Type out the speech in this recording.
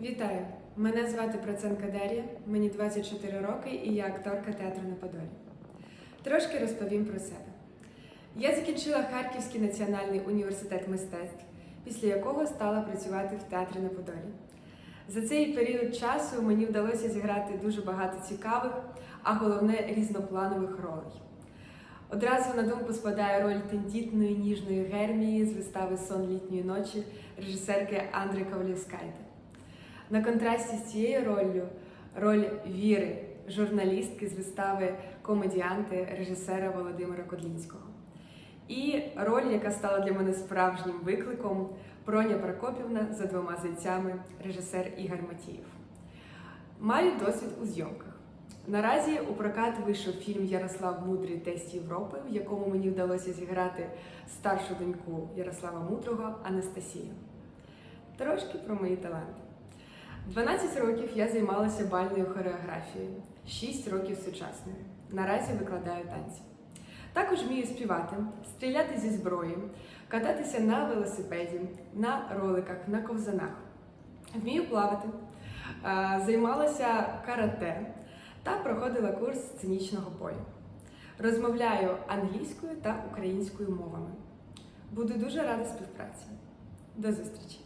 Вітаю! Мене звати Проценка Дар'я, мені 24 роки і я акторка театру на Подолі. Трошки розповім про себе. Я закінчила Харківський національний університет мистецтв, після якого стала працювати в театрі на Подолі. За цей період часу мені вдалося зіграти дуже багато цікавих, а головне різнопланових ролей. Одразу на думку спадає роль тендітної ніжної Гермії з вистави Сон літньої ночі режисерки Андри Ковалівскайте. На контрасті з цією роллю роль Віри, журналістки з вистави Комедіанти режисера Володимира Кодлінського. І роль, яка стала для мене справжнім викликом, Проня Прокопівна за двома зайцями, режисер Ігор Матієв. Маю досвід у зйомках. Наразі у прокат вийшов фільм Ярослав Мудрий Тесть Європи, в якому мені вдалося зіграти старшу доньку Ярослава Мудрого Анастасію. Трошки про мої таланти. 12 років я займалася бальною хореографією, 6 років сучасною. Наразі викладаю танці. Також вмію співати, стріляти зі зброї, кататися на велосипеді, на роликах, на ковзанах. Вмію плавати, займалася карате та проходила курс сценічного бою. Розмовляю англійською та українською мовами. Буду дуже рада співпраці. До зустрічі!